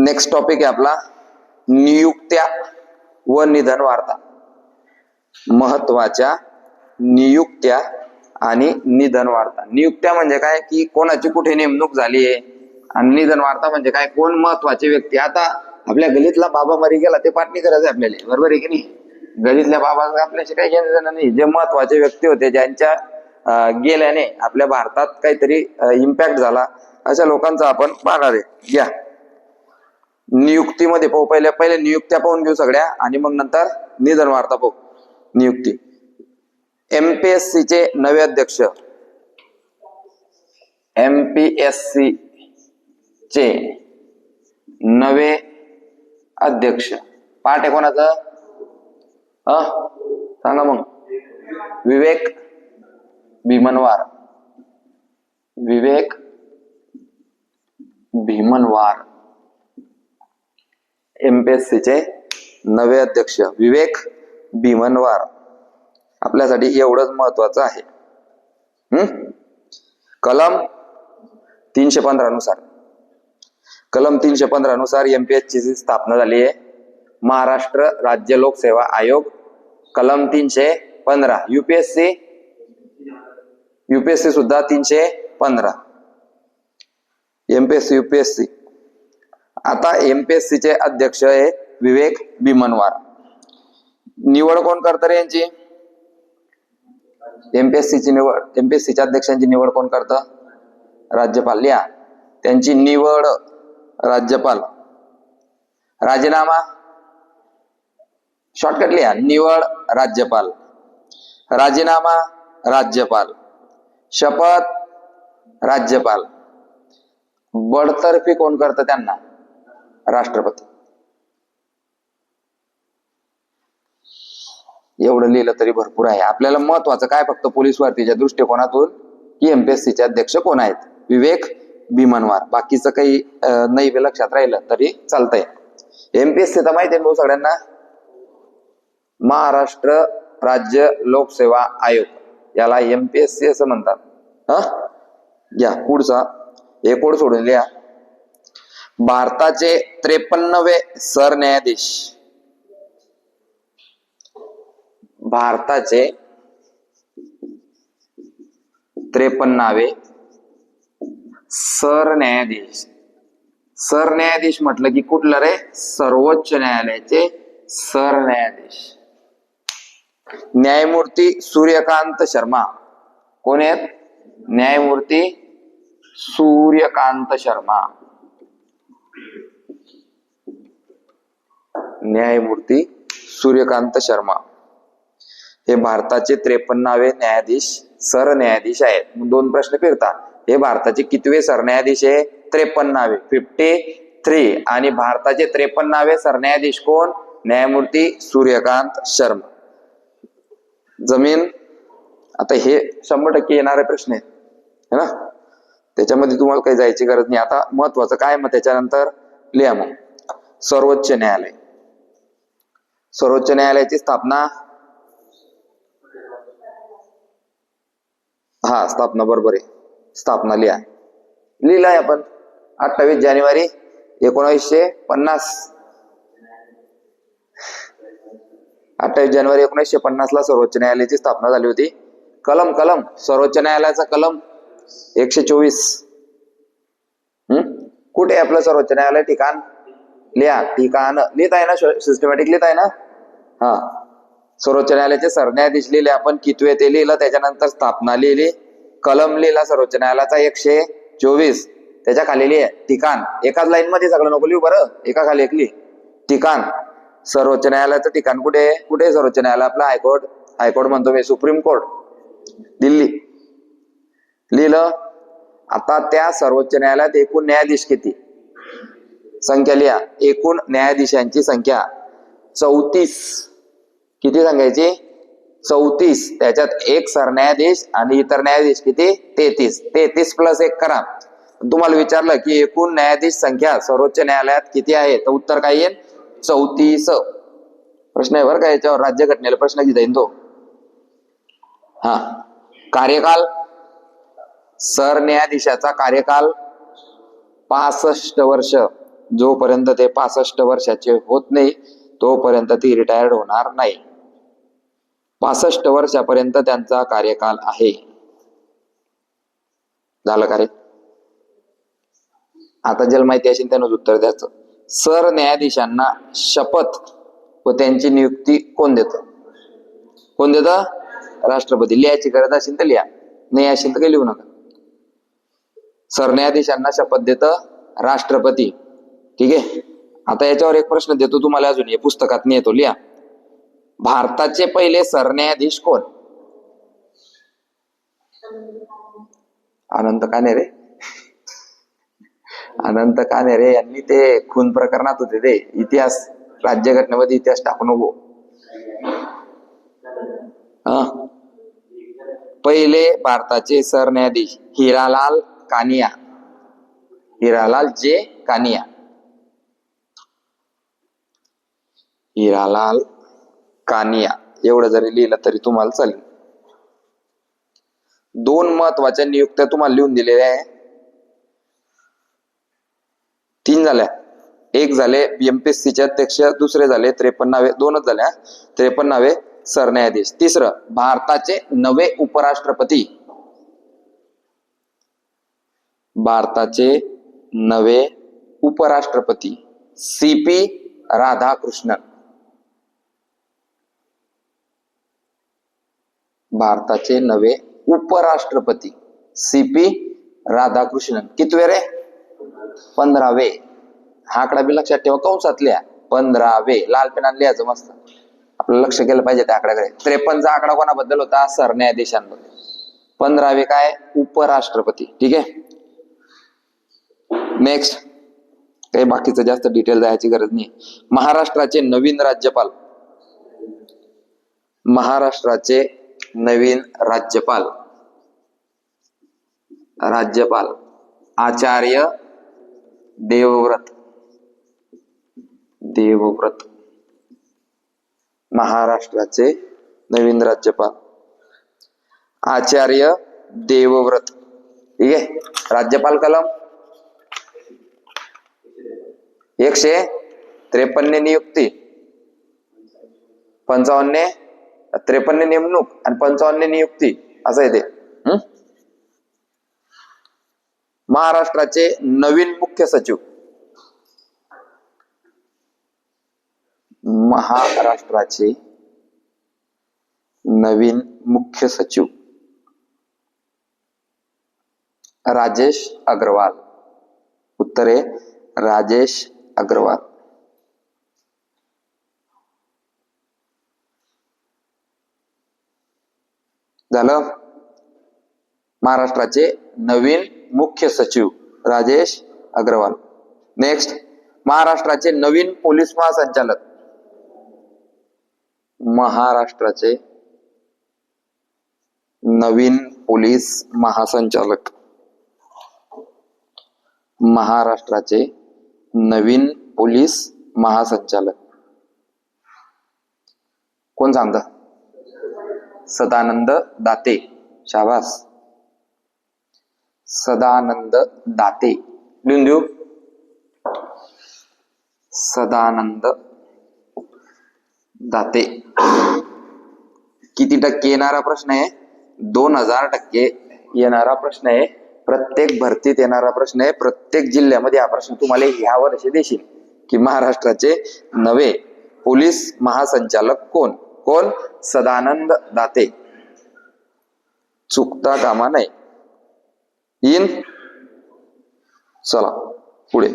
Next topic आहे आपला नियुक्त्या व निधन वार्ता महत्त्वाच्या नियुक्त्या आणि निधन वार्ता नियुक्त्या म्हणजे काय? की कोणाची कुठे नेमणूक झाली आहे? आणि निधन वार्ता म्हणजे काय? कोण महत्त्वाचे व्यक्ती? आता आपल्या गलीतला बाबा मरी गेला ते पाटणी करायचं आपल्याला. बरोबर आहे की नाही? गलीतल्या बाबा आपल्याशी काही घेणं देणं नाही. जे महत्त्वाचे व्यक्ती होते ज्यांच्या गेल्याने आपल्या भारतात काहीतरी इम्पॅक्ट झाला अशा लोकांचा आपण पाहणार आहे. या. नियुक्तीमध्ये पाहू. पहिल्या पहिले नियुक्त्या पाहून घेऊ सगळ्या आणि मग नंतर निधन वार्ता पाहू. नियुक्ती. एमपीएससी चे नवे अध्यक्ष. एमपीएससी चे नवे अध्यक्ष. पाठ आहे कोणाचं? अ? सांगा मग. विवेक भीमनवार. विवेक भीमनवार. एमपीएससी चे नवे अध्यक्ष विवेक भीमनवार. आपल्यासाठी एवढंच महत्वाचं आहे. हम्म कलम तीनशे पंधरानुसार. कलम तीनशे पंधरा नुसार एमपीएसची ची स्थापना झाली आहे. महाराष्ट्र राज्य लोकसेवा आयोग. कलम तीनशे पंधरा. युपीएससी युपीएससी सुद्धा तीनशे पंधरा. एमपीएससी युपीएससी आता एमपीएससी चे अध्यक्ष आहे विवेक भीमनवार निवड कोण करतं रे यांची? एमपीएससी ची निवड एमपीएससीच्या अध्यक्षांची निवड कोण करतं? राज्यपाल. लिहा. त्यांची निवड राज्यपाल. राजीनामा. शॉर्टकट लिहा. निवड राज्यपाल. राजीनामा राज्यपाल. शपथ राज्यपाल. बडतर्फी कोण करतं त्यांना? राष्ट्रपती. एवढं लिहिलं तरी भरपूर आहे. आपल्याला महत्वाचं काय फक्त पोलीस भरतीच्या दृष्टिकोनातून की एमपीएससी चे अध्यक्ष कोण आहेत? विवेक भीमनवार. बाकीचं काही नाही लक्षात राहिलं तरी चालतंय. एमपीएससी तर माहिती आहे भाऊ सगळ्यांना? महाराष्ट्र राज्य लोकसेवा आयोग. याला एमपीएससी असं म्हणतात. हा? घ्या पुढचा. हे कोड सोडून लिहा. भारताचे त्रेपन्नवे सरन्यायाधीश. भारताचे त्रेपन्नावे सरन्यायाधीश. सरन्यायाधीश म्हटलं की कुठलं रे? सर्वोच्च न्यायालयाचे सरन्यायाधीश. न्यायमूर्ती सूर्यकांत शर्मा. कोण आहेत? न्यायमूर्ती सूर्यकांत शर्मा. न्यायमूर्ती सूर्यकांत शर्मा. हे भारताचे त्रेपन्नावे न्यायाधीश सरन्यायाधीश आहेत. दोन प्रश्न फिरतात. हे भारताचे कितवे सरन्यायाधीश आहे? त्रेपन्नावे. फिफ्टी थ्री आणि भारताचे त्रेपन्नावे सरन्यायाधीश कोण? न्यायमूर्ती सूर्यकांत शर्मा. जमीन? आता हे शंभर टक्के येणारे प्रश्न आहेत. है ना? त्याच्यामध्ये तुम्हाला काही जायची गरज नाही. आता महत्वाचं काय मग त्याच्यानंतर लिहा मग. सर्वोच्च न्यायालय. सर्वोच्च न्यायालयाची स्थापना. हा स्थापना बरोबर आहे. स्थापना लिहा. लिहिलाय आपण अठ्ठावीस जानेवारी एकोणीसशे पन्नास. अठ्ठावीस जानेवारी एकोणीसशे पन्नास ला सर्वोच्च न्यायालयाची स्थापना झाली होती. कलम कलम. सर्वोच्च न्यायालयाचा कलम एकशे चोवीस. हम्म कुठे आपलं सर्वोच्च न्यायालय? ठिकाण? लिहा ठिकाण लिहित आहे ना? सिस्टमॅटिक लिहित आहे ना? हा. सर्वोच्च न्यायालयाचे सरन्यायाधीश लिहिले आपण कितवे ते लिहिलं त्याच्यानंतर स्थापना लिहिली. कलम लिहिला सर्वोच्च न्यायालयाचा एकशे चोवीस. त्याच्याखाली लिहि ठिकाण. एकाच लाईन मध्ये सगळं नको लिहू बरं. एका खाली एक लिहि. ठिकाण. सर्वोच्च न्यायालयाचं ठिकाण कुठे कुठे सर्वोच्च न्यायालय? आपलं हायकोर्ट. हायकोर्ट म्हणतो मी सुप्रीम कोर्ट. दिल्ली. लिहिलं आता त्या सर्वोच्च न्यायालयात एकूण न्यायाधीश किती? संख्या लिहा. एकूण न्यायाधीशांची संख्या. चौतीस. किती सांगायची? चौतीस. त्याच्यात एक सरन्यायाधीश आणि इतर न्यायाधीश किती? तेहतीस. तेहतीस प्लस एक करा. तुम्हाला विचारलं की एकूण न्यायाधीश संख्या सर्वोच्च न्यायालयात किती आहे? तर उत्तर काय येईल? चौतीस. प्रश्न आहे बरं का याच्यावर. राज्यघटनेला प्रश्न घेता येईल तो. हा. कार्यकाल. सरन्यायाधीशाचा कार्यकाल पासष्ट वर्ष. जोपर्यंत ते पासष्ट वर्षाचे होत नाही तोपर्यंत ती रिटायर्ड होणार नाही. पासष्ट वर्षापर्यंत त्यांचा कार्यकाल आहे. झालं का रे? आता जल माहिती असेल त्यानं उत्तर द्यायचं. सर न्यायाधीशांना शपथ व त्यांची नियुक्ती कोण देत? कोण देत? राष्ट्रपती. लिहायची गरज असेल तर लिहा. नाही असेल तर काही लिहू नका. सरन्यायाधीशांना शपथ देत राष्ट्रपती. ठीक आहे? आता याच्यावर एक प्रश्न देतो तुम्हाला अजून. हे पुस्तकात येतो. लिहा. भारताचे पहिले सरन्यायाधीश कोण? अनंत काने रे अनंत काने रे यांनी ते खून प्रकरणात होते ते. इतिहास राज्यघटनेमध्ये इतिहास टाकू नको. हा? पहिले भारताचे सरन्यायाधीश हिरालाल कानिया. हिरालाल जे कानिया. हिरालाल कानिया. एवढं जरी लिहिलं तरी तुम्हाला चालेल. दोन महत्त्वाच्या नियुक्त्या तुम्हाला लिहून दिलेल्या आहे. तीन झाल्या. एक झाले बीएमपीएससीचे अध्यक्ष दुसरे झाले त्रेपन्नावे दोनच झाल्या. त्रेपन्नावे सरन्यायाधीश. तिसरं भारताचे नवे उपराष्ट्रपती. भारताचे नवे उपराष्ट्रपती. C P Radhakrishnan. भारताचे नवे उपराष्ट्रपती. C P Radhakrishnan. कितवे रे? पंधरावे हा आकडा बी लक्षात ठेवा कंसातल्या. पंधरावे लाल पेनाने लिहायचं मस्त. आपलं लक्ष केलं पाहिजे त्या आकड्याकडे त्रेपन्नचा आकडा कोणाबद्दल होता? सरन्यायाधीशांबद्दल. पंधरावे काय? उपराष्ट्रपती. ठीक आहे? नेक्स्ट काही बाकीचं जास्त डिटेल जायची गरज नाही. महाराष्ट्राचे नवीन राज्यपाल. महाराष्ट्राचे नवीन राज्यपाल. राज्यपाल. आचार्य देवव्रत. देवव्रत. महाराष्ट्राचे नवीन राज्यपाल. आचार्य देवव्रत. ठीक आहे राज्यपाल कलम. एकशे त्रेपन्न नियुक्ती. पंचावन्न त्रेपन्न नेमणूक आणि पंचावन्न नियुक्ती असं आहे ते. महाराष्ट्राचे नवीन मुख्य सचिव. महाराष्ट्राचे नवीन मुख्य सचिव. राजेश अग्रवाल. उत्तरे राजेश अग्रवाल. झालं? महाराष्ट्राचे नवीन मुख्य सचिव राजेश अग्रवाल. नेक्स्ट महाराष्ट्राचे नवीन पोलीस महासंचालक. महाराष्ट्राचे नवीन पोलीस महासंचालक. महाराष्ट्राचे नवीन पोलीस महासंचालक. कोण सांगता? सदानंद दाते. शाबास. सदानंद दाते. लिहून देऊ सदानंद दाते. किती टक्के येणारा प्रश्न आहे? दोन हजार टक्के येणारा प्रश्न आहे. प्रत्येक भरतीत येणारा प्रश्न आहे. प्रत्येक जिल्ह्यामध्ये हा प्रश्न तुम्हाला ह्या वर्षी देशील. की महाराष्ट्राचे नवे पोलीस महासंचालक कोण? कोण? सदानंद दाते. चुकता कामा नाही इन. चला पुढे.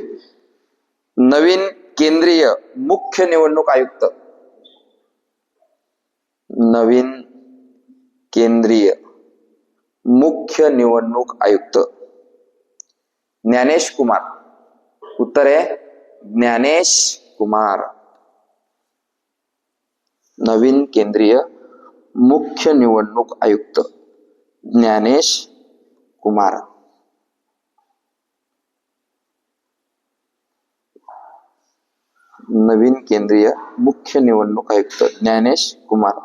नवीन केंद्रीय मुख्य निवडणूक आयुक्त. नवीन केंद्रीय मुख्य निवडणूक आयुक्त. ज्ञानेश कुमार. उत्तर आहे ज्ञानेश कुमार. नवीन केंद्रीय मुख्य निवडणूक आयुक्त ज्ञानेश कुमार. नवीन केंद्रीय मुख्य निवडणूक आयुक्त ज्ञानेश कुमार.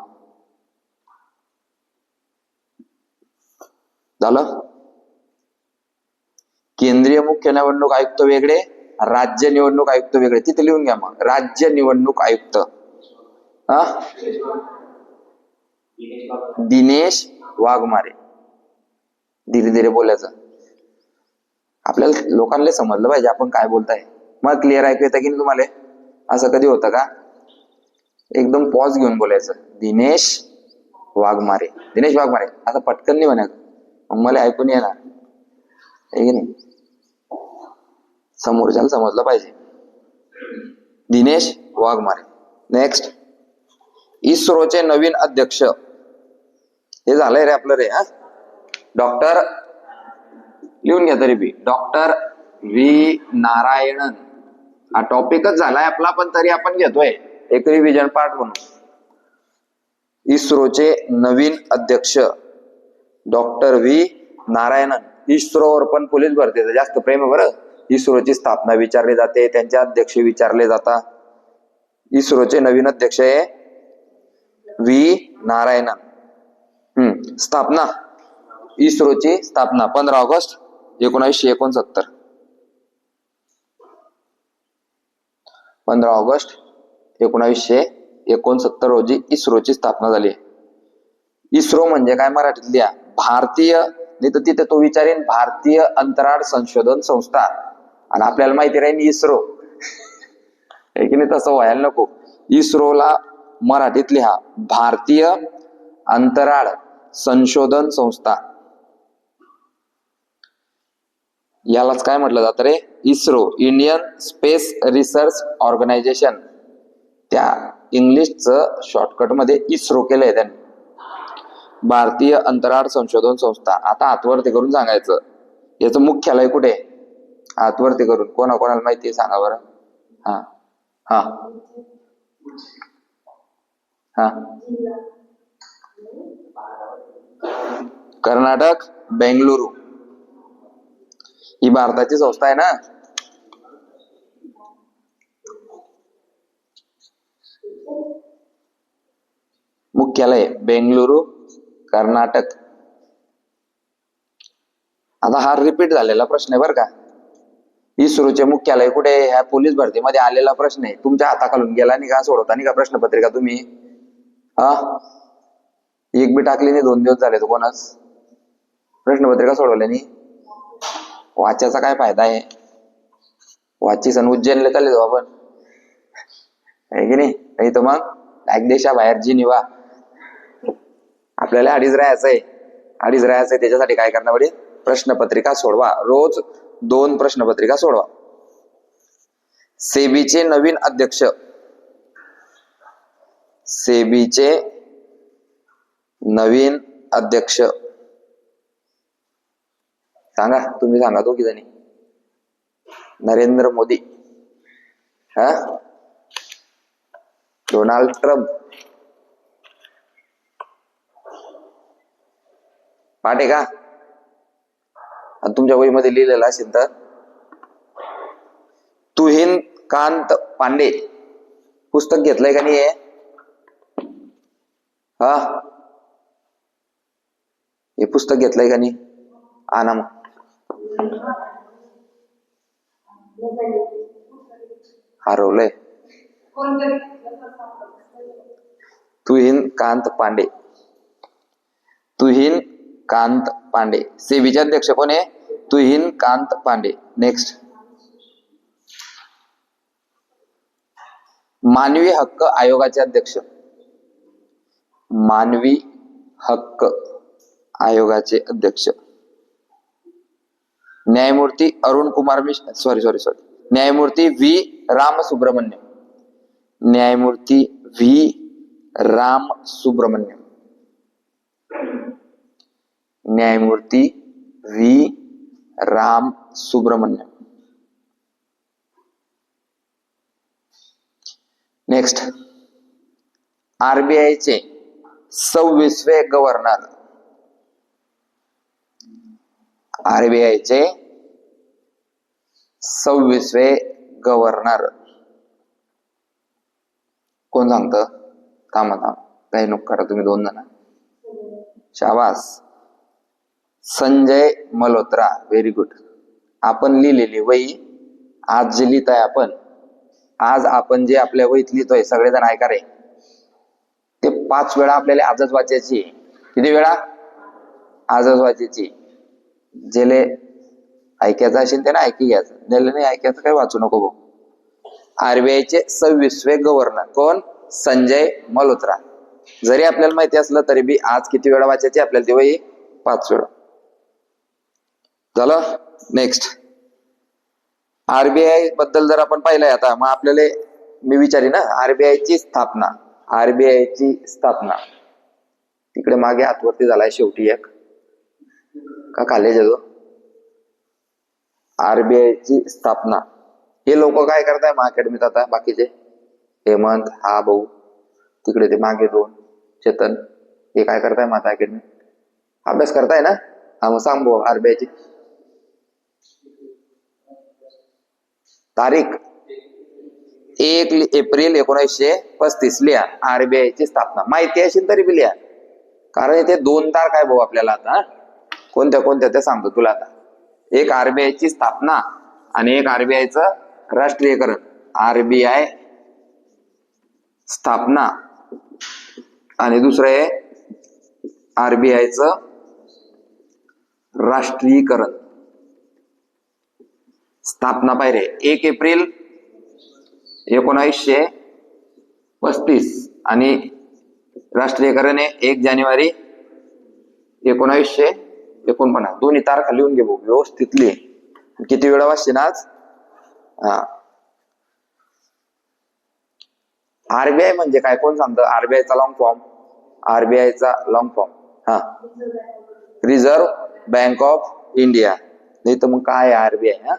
झालं? केंद्रीय मुख्य निवडणूक आयुक्त वेगळे राज्य निवडणूक आयुक्त वेगळे. तिथे लिहून घ्या मग. राज्य निवडणूक आयुक्त. हा? दिनेश वाघमारे. धीरे धीरे बोलायचं. आपल्याला लोकांना समजलं पाहिजे आपण काय बोलताय. मग क्लिअर ऐकू येतं की नाही तुम्हाला? असं कधी होतं का? एकदम पॉज घेऊन बोलायचं. दिनेश वाघमारे. दिनेश वाघमारे. आता पटकन नाही म्हणा मग मला ऐकून येणार आहे की नाही? समोरच्याला समजलं पाहिजे. दिनेश वाघमारे. नेक्स्ट इस्रोचे नवीन अध्यक्ष. हे झालंय रे आपलं रे हा? डॉक्टर लिहून घ्या तरी बी. Doctor V. नारायणन. हा टॉपिकच झालाय आपला पण तरी आपण घेतोय. एक रिव्हिजन पार्ट म्हणून. इस्रोचे नवीन अध्यक्ष. Doctor V. नारायणन. इस्रोवर पण पोलीस भरतीचं जास्त प्रेम आहे बरं. इस्रोची स्थापना विचारली जाते त्यांचे अध्यक्ष विचारले जातात इस्रोचे नवीन अध्यक्ष आहे व्ही नारायणा. हम्म स्थापना. इस्रोची स्थापना पंधरा ऑगस्ट एकोणीसशे एकोणसत्तर. पंधरा ऑगस्ट एकोणावीसशे एकोणसत्तर रोजी इस्रोची स्थापना झाली. इस्रो म्हणजे काय मराठीत लिहा भारतीय नाही तर तिथे तो विचारेन भारतीय अंतराळ संशोधन संस्था. आणि आपल्याला माहिती राहील इस्रो. की नाही? तसं व्हायला नको. इस्रोला मराठीत लिहा भारतीय अंतराळ संशोधन संस्था. यालाच काय म्हटलं जातं रे? ISRO Indian space research organisation. त्या इंग्लिशचं शॉर्टकटमध्ये इस्रो केलंय त्यांनी. भारतीय अंतराळ संशोधन संस्था. आता आतवरती करून सांगायचं. याचं मुख्यालय कुठे? आहे? करून. कोणा कोणाला माहिती आहे? सांगा बरं. हा. हा. हा. कर्नाटक बेंगलुरू. ही भारताची संस्था आहे ना? मुख्यालय बेंगलुरू कर्नाटक. आता हा रिपीट झालेला प्रश्न आहे बरं का. इस्रोचे मुख्यालय कुठे ह्या पोलीस भरतीमध्ये आलेला प्रश्न आहे. तुमच्या हाताखालून गेला नाही का? सोडवता नाही का प्रश्नपत्रिका तुम्ही? हा? एक बी टाकली नाही दोन दिवस झाले तू कोणाच. प्रश्नपत्रिका सोडवल्या नाही वाच्याचा काय फायदा आहे? वाची सण उज्जैनला चालले जाऊ हो आपण. आहे की नाही? तर मग. लाईक देशाबाहेर जी निवा. आपल्याला अडीच राहायचं आहे. अडीच राहायचं आहे त्याच्यासाठी काय करणार पडेल प्रश्नपत्रिका सोडवा. रोज दोन प्रश्नपत्रिका सोडवा. सेबीचे नवीन अध्यक्ष. सेबीचे नवीन अध्यक्ष. सांगा तुम्ही सांगा तो की जणी. नरेंद्र मोदी. हा? Donald Trump. पाठ आहे का? आणि तुमच्या वहीमध्ये लिहिलेलं असेल तर. तुहिन कांत पांडे. पुस्तक घेतलंय का नाही हे? हा पुस्तक घेतलंय का नाही? आणा मग. हरवलंय. तुहिन कांत पांडे. तुहिन कांत पांडे. सेबीचे अध्यक्ष कोण आहे? तुहिन कांत पांडे. नेक्स्ट मानवी हक्क आयोगाचे अध्यक्ष. मानवी हक्क आयोगाचे अध्यक्ष. न्यायमूर्ती अरुण कुमार मिश सॉरी सॉरी सॉरी न्यायमूर्ती व्ही राम सुब्रमण्यम न्यायमूर्ती व्ही राम सुब्रमण्यम न्यायमूर्ती व्ही राम सुब्रमण्यम नेक्स्ट आरबीआयचे सव्वीसवे गव्हर्नर. आरबीआयचे सव्वीसवे गव्हर्नर. कोण सांगत? थांबा थांबा. काही नुक करा तुम्ही दोन जण. शाबास. संजय मल्होत्रा. व्हेरी गुड आपण लिहिलेली वही आज जे लिहित आहे आपण आज आपण जे आपल्या वहीत लिहितोय सगळेजण ऐका रे. ते पाच वेळा आपल्याला आजच वाचायची. किती वेळा? आजच वाचायची. जेले ऐकायचं असेल त्याने ऐकी घ्यायचं. ज्याला नाही ऐकायचं काही वाचू नको भाऊ. आरबीआयचे सव्वीसवे गव्हर्नर कोण? संजय मल्होत्रा. जरी आपल्याला माहिती असलं तरी बी आज किती वेळा वाचायची आपल्याला तेव्हा ही पाच वेळा. झालं? नेक्स्ट आरबीआयबद्दल जर आपण पाहिलंय आता मग आपल्याला मी विचारी ना आरबीआय ची स्थापना. आरबीआय ची स्थापना. तिकडे मागे हातवरती झालाय शेवटी एक. का खाली जातो आरबीआय ची स्थापना. हे लोक काय करताय? महा अकॅडमीत आता बाकीचे. हेमंत हा भाऊ. तिकडे ते मागे दोन. चेतन. हे काय करताय माता अकॅडमी? अभ्यास करताय ना? हा मग सांग भाऊ आरबीआय ची. तारीख. एक एप्रिल एकोणीसशे पस्तीस लिहा आरबीआय ची स्थापना. माहिती असेल तरी बी लिहा. कारण इथे दोन तारखा आहे भाऊ आपल्याला आता? कोणत्या कोणत्या त्या सांगतो तुला आता. एक आरबीआय ची स्थापना आणि एक आरबीआयचं राष्ट्रीयकरण. आरबीआय स्थापना आणि दुसरं आहे आरबीआयचं राष्ट्रीयकरण. स्थापना पाहिजे. एक एप्रिल एकोणावीसशे पस्तीस आणि राष्ट्रीयकरण आहे एक जानेवारी एकोणावीसशे एकोणपन्नास. दोन्ही तारखा लिहून घे भाऊ व्यवस्थित लिह किती वेळा वाचशील आज? हा. आरबीआय म्हणजे काय? कोण सांगतं? आरबीआयचा लॉंग फॉर्म आरबीआयचा लॉंग फॉर्म हा. रिझर्व्ह बँक ऑफ इंडिया नाही तर मग काय आरबीआय हा?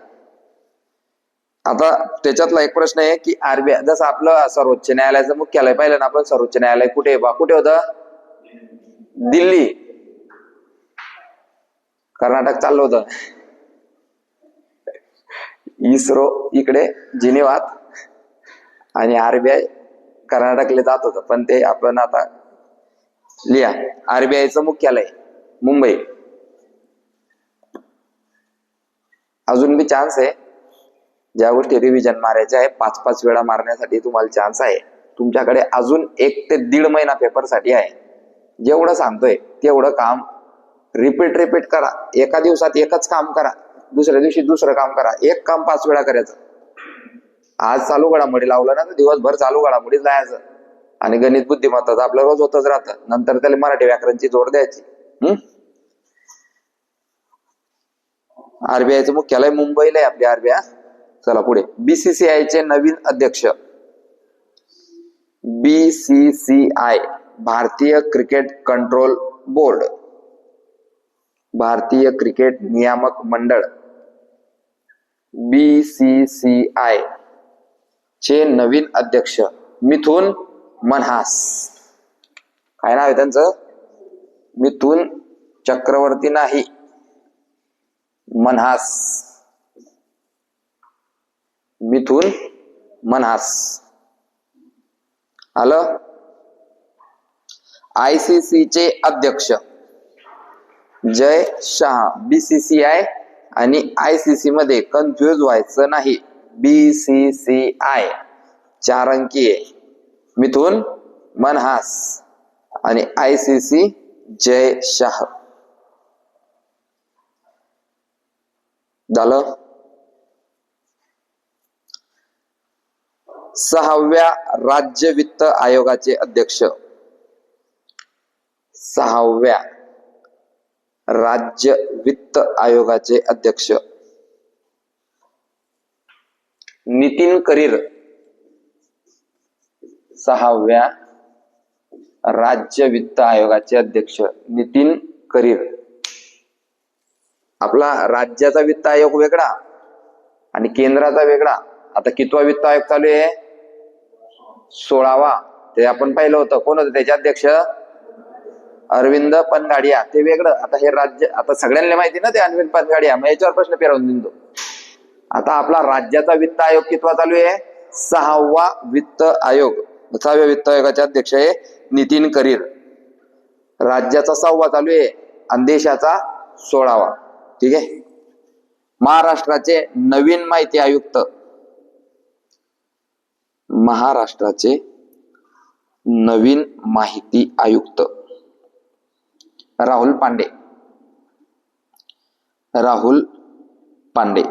आता त्याच्यातला एक प्रश्न आहे की आरबीआय जसं आपलं सर्वोच्च न्यायालयाचं मुख्यालय पाहिलं ना आपण सर्वोच्च न्यायालय कुठे बा? कुठे होतं? दिल्ली. कर्नाटक चाललं होत. इस्रो इकडे जिनेवात. आणि आरबीआय कर्नाटकले जात होतं पण ते आपण आता लिहा. आरबीआयचं मुख्यालय मुंबई. अजून बी चान्स आहे. ज्या गोष्टी रिव्हिजन मारायच्या आहे पाच पाच वेळा मारण्यासाठी तुम्हाला चान्स आहे. तुमच्याकडे अजून एक ते दीड महिना पेपरसाठी आहे. जेवढं सांगतोय तेवढं काम रिपीट रिपीट करा. एका दिवसात एकच काम करा. दुसऱ्या दिवशी दुसरं काम करा. एक काम पाच वेळा करायचं. आज चालू घडामोडी लावलं ना तर दिवसभर चालू घडामोडीच जायचं आणि गणित बुद्धिमत्ताचं आपलं रोज होतच राहतं. नंतर त्याला मराठी व्याकरणची जोड द्यायची. हम्म आरबीआयचं मुख्यालय मुंबईला आहे आपली आरबीआय चला पुढे. बीसीसीआय चे नवीन अध्यक्ष. बीसीसीआय भारतीय क्रिकेट कंट्रोल बोर्ड. भारतीय क्रिकेट नियामक मंडळ. बीसीसीआय चे नवीन अध्यक्ष मिथुन मनहास. काय नाव आहे त्यांचं? मिथुन चक्रवर्ती नाही. मनहास. मिथुन मनहास. आलं? आयसीसी चे अध्यक्ष जय शहा बीसीसीआय आणि आयसीसी मध्ये कन्फ्युज व्हायचं नाही. बीसीसीआय चार अंकी आहे. मिथुन मनहास आणि आयसीसी जय शाह. झालं? सहाव्या राज्य वित्त आयोगाचे अध्यक्ष. सहाव्या राज्य वित्त आयोगाचे अध्यक्ष. नितीन करीर. सहाव्या राज्य वित्त आयोगाचे अध्यक्ष नितीन करीर. आपला राज्याचा वित्त आयोग वेगळा आणि केंद्राचा वेगळा. आता कितवा वित्त आयोग चालू आहे? सोळावा. ते आपण पाहिलं होतं. कोण होतं? त्याचे अध्यक्ष अरविंद पनगाडिया. ते वेगळं. आता हे राज्य आता सगळ्यांना माहिती ना ते अरविंद पनगाडिया. मग याच्यावर प्रश्न फिरवून देतो. आता आपला राज्याचा वित्त आयोग कितवा चालू आहे? सहावा वित्त आयोग. सहाव्या वित्त आयोगाचे अध्यक्ष आहे नितीन करीर. राज्याचा सहावा चालू आहे आणि देशाचा सोळावा. ठीक आहे? महाराष्ट्राचे नवीन माहिती आयुक्त महाराष्ट्राचे नवीन माहिती आयुक्त. राहुल पांडे. राहुल पांडे.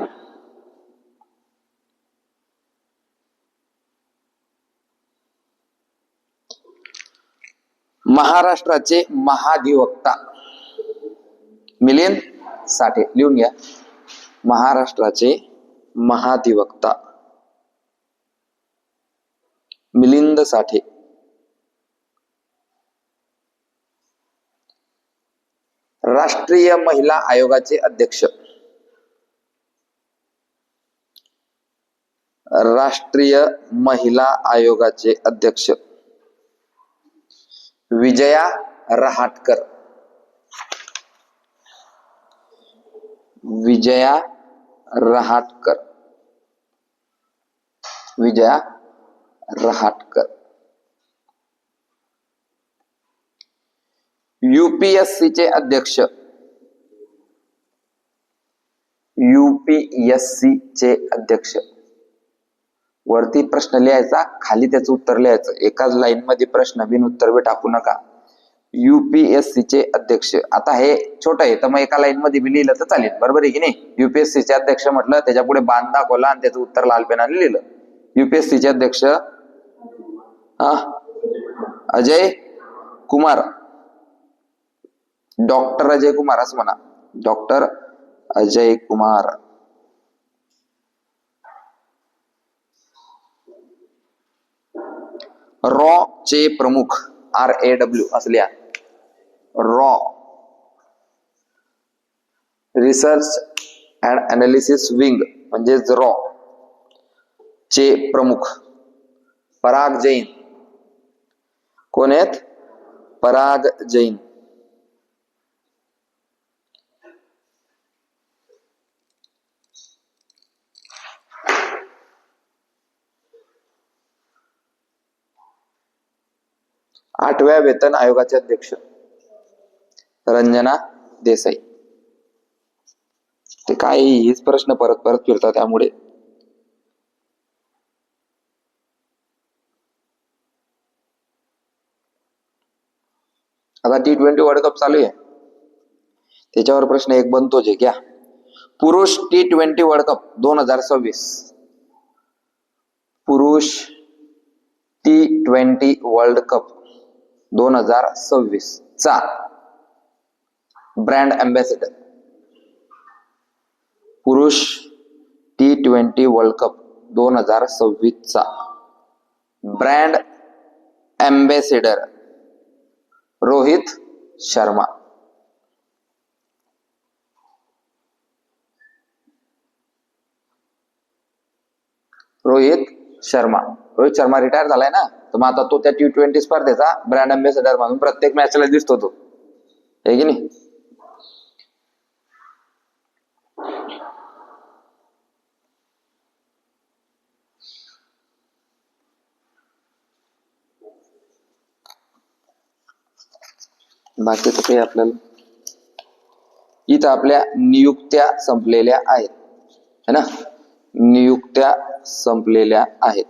महाराष्ट्राचे महाधिवक्ता. मिलिंद साठे लिहून घ्या. महाराष्ट्राचे महाधिवक्ता. मिलिंद साठे. राष्ट्रीय महिला आयोगाचे अध्यक्ष. राष्ट्रीय महिला आयोगाचे अध्यक्ष. विजया रहाटकर. विजया रहाटकर. विजया रहाटकर युपीएससीचे चे अध्यक्ष. UPSC चे अध्यक्ष. वरती प्रश्न लिहायचा खाली त्याचं उत्तर लिहायचं. एकाच लाईन मध्ये प्रश्न बिन उत्तर बी टाकू नका. युपीएससी चे अध्यक्ष. आता हे छोट आहे तर मग एका लाईन मध्ये बी लिहिलं तर चालेल. बरोबर आहे की नाही? युपीएससी चे अध्यक्ष म्हटलं त्याच्या पुढे बाण दाखवला आणि त्याचं उत्तर लाल पेनाने लिहिलं. युपीएससी चे अध्यक्ष हा. अजय कुमार. डॉक्टर अजय कुमार असं म्हणा. डॉक्टर अजय कुमार. रॉ चे प्रमुख आर ए डब्ल्यू असल्या रॉ. रिसर्च अँड अनालिसिस विंग म्हणजेच रॉ चे प्रमुख. पराग जैन. कोण आहेत? पराग जैन. आठव्या वेतन आयोगाचे अध्यक्ष. रंजना देसाई. ते काय हेच प्रश्न परत परत फिरतात त्यामुळे. आता टी ट्वेंटी वर्ल्ड कप चालू आहे, त्याच्यावर प्रश्न एक बनतो जे घ्या. पुरुष टी ट्वेंटी वर्ल्ड कप दोन हज़ार सव्वीस. पुरुष टी ट्वेंटी वर्ल्ड कप दोन हज़ार सव्वीस. चा. ब्रँड अँबॅसेडर पुरुष टी ट्वेंटी वर्ल्ड कप दोन हज़ार सव्वीस चा. Brand ambassador Rohit Sharma. Rohit Sharma. Rohit Sharma retire झालाय ना? तर मग आता तो त्या टी ट्वेंटी स्पर्धेचा ब्रँड अँबॅसेडर म्हणून प्रत्येक मॅचला दिसतो तो. आहे की नाही? बाकीचं काही आपल्याला इथं आपल्या नियुक्त्या संपलेल्या आहेत. है ना? नियुक्त्या संपलेल्या आहेत.